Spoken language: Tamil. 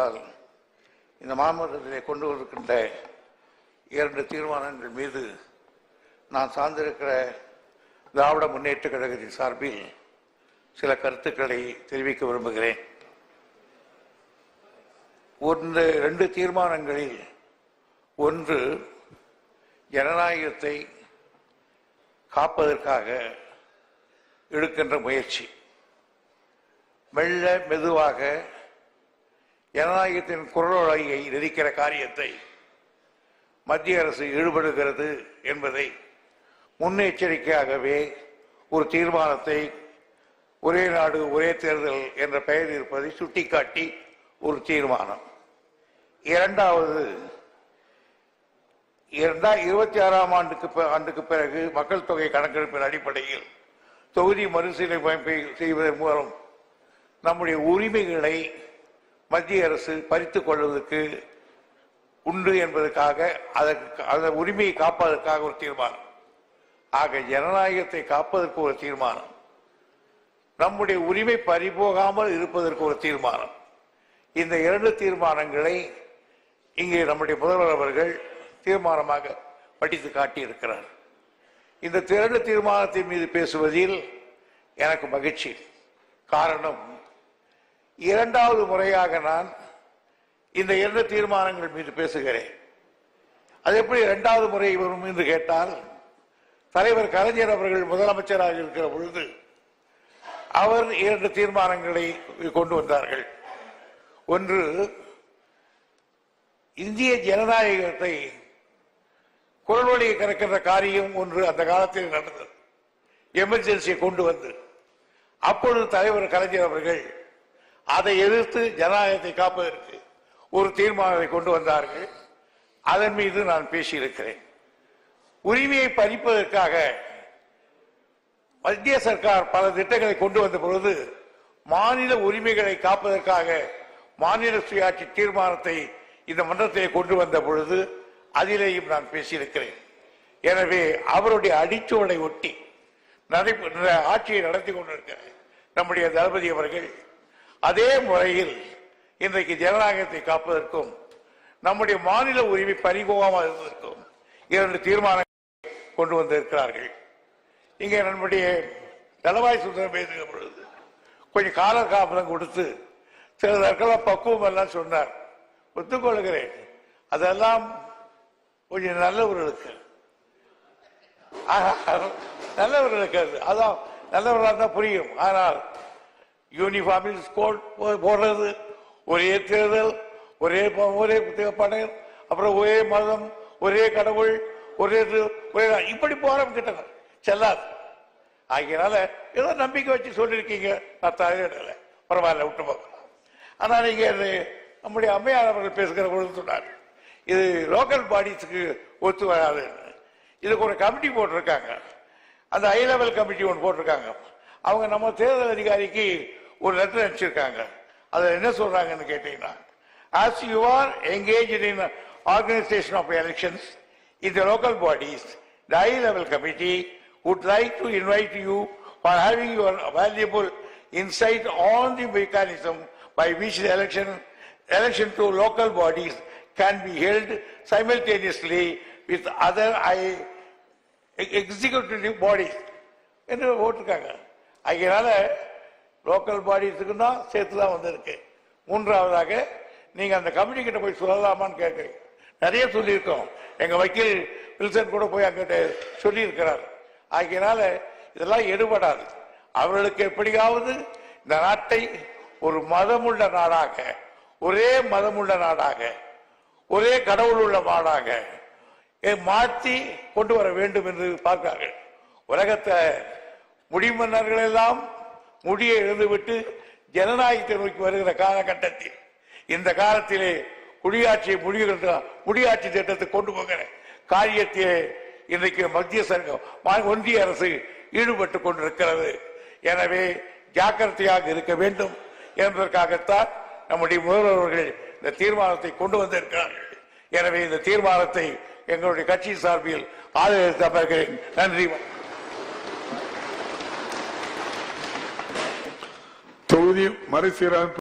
அருளால் இந்த மாமன்றத்திலே கொண்டு வந்திருக்கின்ற இரண்டு தீர்மானங்கள் மீது நான் சார்ந்திருக்கிற திராவிட முன்னேற்ற கழகத்தின் சார்பில் சில கருத்துக்களை தெரிவிக்க விரும்புகிறேன். ஒன்று ரெண்டு தீர்மானங்களில் ஒன்று ஜனநாயகத்தை காப்பதற்காக எடுக்கின்ற முயற்சி. மெல்ல மெதுவாக ஜனநாயகத்தின் குரலொலையை நெரிக்கிற காரியத்தை மத்திய அரசு ஈடுபடுகிறது என்பதை முன்னெச்சரிக்கையாகவே ஒரு தீர்மானத்தை ஒரே நாடு ஒரே தேர்தல் என்ற பெயர் இருப்பதை சுட்டிக்காட்டி ஒரு தீர்மானம். இரண்டாவது இரண்டா இருபத்தி ஆறாம் ஆண்டுக்கு ஆண்டுக்கு பிறகு மக்கள் தொகை கணக்கெடுப்பின் அடிப்படையில் தொகுதி மறுசீரமைப்பை செய்வதன் மூலம் நம்முடைய உரிமைகளை மத்திய அரசு பறித்துக் கொள்வதற்கு உண்டு என்பதற்காக அதற்கு அந்த உரிமையை காப்பதற்காக ஒரு தீர்மானம். ஆக ஜனநாயகத்தை காப்பதற்கு ஒரு தீர்மானம். நம்முடைய உரிமை பறிபோகாமல் இருப்பதற்கு ஒரு தீர்மானம். இந்த இரண்டு தீர்மானங்களை இங்கே நம்முடைய முதல்வர் அவர்கள் தீர்மானமாக படித்து காட்டியிருக்கிறார். இந்த இரண்டு தீர்மானத்தின் மீது பேசுவதில் எனக்கு மகிழ்ச்சி. காரணம் இரண்டாவது முறையாக நான் இந்த இரண்டு தீர்மானங்கள் மீது பேசுகிறேன். அது எப்படி இரண்டாவது முறை வரும் என்று கேட்டால் தலைவர் கலைஞர் அவர்கள் முதலமைச்சராக இருக்கிற பொழுது அவர் இரண்டு தீர்மானங்களை கொண்டு வந்தார்கள். ஒன்று இந்திய ஜனநாயகத்தை குரல் வழியை கறக்கின்ற காரியம் ஒன்று அந்த காலத்தில் நடந்தது. எமர்ஜென்சியை கொண்டு வந்து. அப்பொழுது தலைவர் கலைஞர் அவர்கள் அதை எதிர்த்து ஜனநாயகத்தை காப்பதற்கு ஒரு தீர்மானத்தை கொண்டு வந்தார்கள். அதன் மீது நான் பேசியிருக்கிறேன். உரிமையை பறிப்பதற்காக மத்திய சர்க்கார் பல திட்டங்களை கொண்டு வந்த பொழுது மாநில உரிமைகளை காப்பதற்காக மாநில சுயாட்சி தீர்மானத்தை இந்த மன்றத்தை கொண்டு வந்த பொழுது அதிலேயும் நான் பேசியிருக்கிறேன். எனவே அவருடைய அடிச்சுவடை ஒட்டி நடைபெற்ற ஆட்சியை நடத்தி கொண்டிருக்கிற நம்முடைய தளபதி அவர்கள் அதே முறையில் இன்றைக்கு ஜனநாயகத்தை காப்பதற்கும் நம்முடைய மாநில உரிமை பறிபோகாமல் இருப்பதற்கும் இரண்டு தீர்மானங்களை கொண்டு வந்திருக்கிறார்கள். இங்கே நம்முடைய தளவாய் சுந்தரம் பேசுகிற பொழுது கொஞ்சம் கால காப்பதம் கொடுத்து சிலதற்கெல்லாம் பக்குவம் எல்லாம் சொன்னார். ஒத்துக்கொள்கிறேன். அதெல்லாம் கொஞ்சம் நல்லவர்களுக்கு ஆஹா, நல்லவர்களுக்கு அது. அதான் நல்லவர்களாக தான் புரியும். ஆனால் யூனிஃபார்மில் ஸ்கோட் போடுறது ஒரே தேர்தல் ஒரே ஒரே படையல் அப்புறம் ஒரே மதம் ஒரே கடவுள் ஒரே இது, ஒரே இப்படி போறோம் கிட்ட செல்லாது. ஆகியனால ஏதோ நம்பிக்கை வச்சு சொல்லியிருக்கீங்க நான் தலையிடல பரவாயில்ல விட்டு பார்க்கலாம் ஆனால் நீங்க நம்முடைய அம்மையார் அவர்கள் பேசுகிற பொழுது சொன்னார். இது லோக்கல் பாடிஸுக்கு ஒத்து வராது. இதுக்கு ஒரு கமிட்டி போட்டிருக்காங்க. அந்த ஹை லெவல் கமிட்டி ஒன்று போட்டிருக்காங்க. அவங்க நம்ம தேர்தல் அதிகாரிக்கு ஒரு லெட்டர் அனுப்பிச்சிருக்காங்க அதில் என்ன சொல்றாங்கன்னு கேட்டீங்கன்னா as you are engaged in organization of elections in the local bodies, the high level committee would like to invite you for having your valuable insight on the mechanism by which the election election to local bodies can be held simultaneously with other high executive bodies என்று போட்டிருக்காங்க அதனால லோக்கல் பாடிஸுக்கு தான் சேர்த்து தான் வந்திருக்கு. மூன்றாவதாக நீங்கள் அந்த கமிட்டி கிட்ட போய் சொல்லலாமான்னு கேட்குறீங்க நிறைய சொல்லியிருக்கோம். எங்கள் வக்கீல் வில்சன் கூட போய் அங்கிட்ட சொல்லியிருக்கிறார். ஆகையினால இதெல்லாம் எடுபடாது. அவர்களுக்கு எப்படியாவது இந்த நாட்டை ஒரு மதமுள்ள நாடாக ஒரே மதமுள்ள நாடாக ஒரே கடவுள் உள்ள நாடாக மாற்றி கொண்டு வர வேண்டும் என்று பார்க்கிறார்கள். உலகத்தை முடிமன்னர்கள் எல்லாம் முடியை எழுந்துவிட்டு ஜனநாயகத்தை நோக்கி வருகிற காலகட்டத்தில் இந்த காலத்திலே குடியாட்சியை முடிகிற முடியாட்சி திட்டத்தை கொண்டு போகிற காரியத்திலே இன்றைக்கு மத்திய சங்கம் ஒன்றிய அரசு ஈடுபட்டு கொண்டிருக்கிறது. எனவே ஜாக்கிரதையாக இருக்க வேண்டும் என்பதற்காகத்தான் நம்முடைய முதல்வர்கள் இந்த தீர்மானத்தை கொண்டு வந்திருக்கிறார்கள். எனவே இந்த தீர்மானத்தை எங்களுடைய கட்சி சார்பில் ஆதரவு நன்றி. தொகுதி மறுசீரமைப்பு